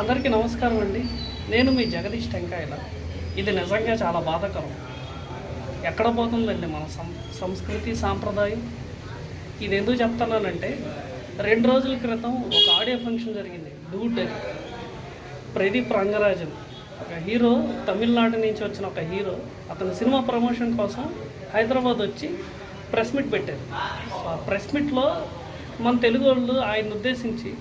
అందరికీ నమస్కారం అండి. నేను మీ జగదీష్ టెంకాయల. ఇది నిజంగా చాలా బాధాకరం. ఎక్కడ పోతుందండి మన సం సంస్కృతి సాంప్రదాయం? ఇది ఎందుకు చెప్తున్నానంటే రెండు రోజుల క్రితం ఒక ఆడియో ఫంక్షన్ జరిగింది డూట్ అని. ప్రదీప్ రంగరాజన్ ఒక హీరో తమిళనాడు నుంచి వచ్చిన ఒక హీరో అతని సినిమా ప్రమోషన్ కోసం హైదరాబాద్ వచ్చి ప్రెస్ మీట్ పెట్టారు. ఆ ప్రెస్ మీట్లో మన తెలుగు వాళ్ళు ఆయన ఉద్దేశించి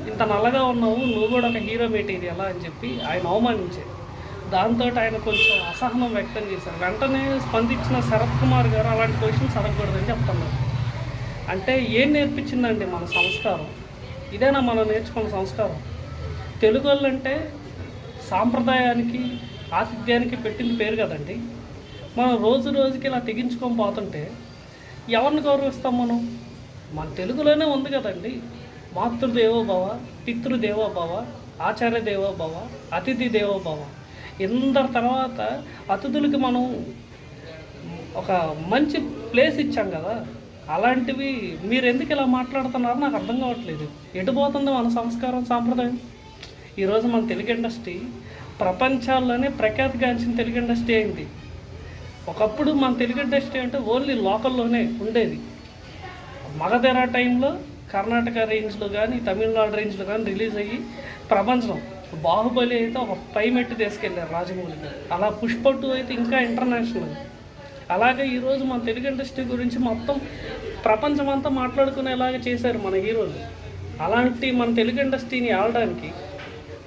ఇంత నల్లగా ఉన్నావు నువ్వు కూడా ఒక హీరో మెటీరియల్ అని చెప్పి ఆయన అవమానించారు. దాంతో ఆయన కొంచెం అసహనం వ్యక్తం చేశారు. వెంటనే స్పందించిన శరత్ కుమార్ గారు అలాంటి క్వశ్చన్స్ అడగకూడదని చెప్తున్నారు. అంటే ఏం నేర్పించిందండి మన సంస్కారం? ఇదేనా మనం నేర్చుకున్న సంస్కారం? తెలుగు వాళ్ళంటే సాంప్రదాయానికి ఆతిథ్యానికి పెట్టింది పేరు కదండి. మనం రోజు రోజుకి ఇలా తెగించుకొని పోతుంటే ఎవరిని గౌరవిస్తాం మనం? మన తెలుగులోనే ఉంది కదండి. మాతృదేవో భవ పితృదేవో భవ ఆచార్య దేవో భవ అతిథి దేవో భవ ఇందరి తర్వాత అతిథులకి మనం ఒక మంచి ప్లేస్ ఇచ్చాం కదా. అలాంటివి మీరు ఎందుకు ఇలా మాట్లాడుతున్నారో? నాకు అర్థం కావట్లేదు. ఎటుపోతుంది మన సంస్కారం సాంప్రదాయం? ఈరోజు మన తెలుగు ఇండస్ట్రీ ప్రపంచాల్లోనే ప్రఖ్యాతిగాంచిన తెలుగు ఇండస్ట్రీ అయింది. ఒకప్పుడు మన తెలుగు ఇండస్ట్రీ అంటే ఓన్లీ లోకల్లోనే ఉండేది. మగధెరా టైంలో కర్ణాటక రేంజ్లో కానీ తమిళనాడు రేంజ్లో కానీ రిలీజ్ అయ్యి ప్రపంచం బాహుబలి అయితే ఒక పై మెట్టు తీసుకెళ్ళారు రాజమౌళి గారు. అలా పుష్ప టూ అయితే ఇంకా ఇంటర్నేషనల్. అలాగే ఈరోజు మన తెలుగు ఇండస్ట్రీ గురించి మొత్తం ప్రపంచం అంతా మాట్లాడుకునేలాగా చేశారు మన హీరోలు. అలాంటి మన తెలుగు ఇండస్ట్రీని ఆడడానికి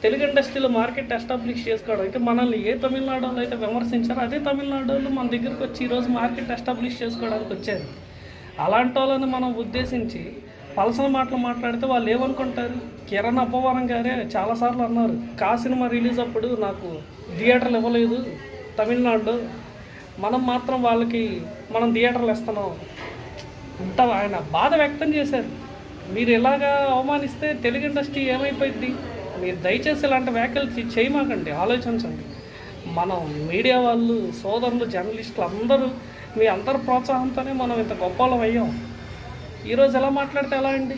తెలుగు ఇండస్ట్రీలో మార్కెట్ ఎస్టాబ్లిష్ చేసుకోవడానికి మనల్ని ఏ తమిళనాడు వాళ్ళు అయితే విమర్శించారో అదే తమిళనాడు వాళ్ళు మన దగ్గరికి వచ్చి ఈరోజు మార్కెట్ ఎస్టాబ్లిష్ చేసుకోవడానికి వచ్చారు. అలాంటి వాళ్ళని మనం ఉద్దేశించి పలసన మాటలు మాట్లాడితే వాళ్ళు ఏమనుకుంటారు? కిరణ్ అబ్బవరం గారే చాలాసార్లు అన్నారు. కా సినిమా రిలీజ్ అప్పుడు నాకు థియేటర్లు ఇవ్వలేదు. తమిళనాడు మనం మాత్రం వాళ్ళకి మనం థియేటర్లు ఇస్తున్నాం ఇంత ఆయన బాధ వ్యక్తం చేశారు. మీరు ఇలాగా అవమానిస్తే తెలుగు ఇండస్ట్రీ ఏమైపోయింది మీరు దయచేసి ఇలాంటి వ్యాఖ్యలు చేయమాకండి ఆలోచించండి. మనం మీడియా వాళ్ళు సోదరులు జర్నలిస్టులు అందరూ మీ అందరి ప్రోత్సాహంతోనే మనం ఇంత గొప్పలం అయ్యాం. ఈరోజు ఎలా మాట్లాడితే ఎలా అండి?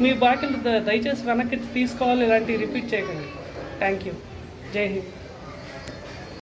మీ బాకీలు ద- దయచేసి వెనక్కి తీసుకోవాలి ఇలాంటివి రిపీట్ చేయకండి. Thank you. జై హింద్.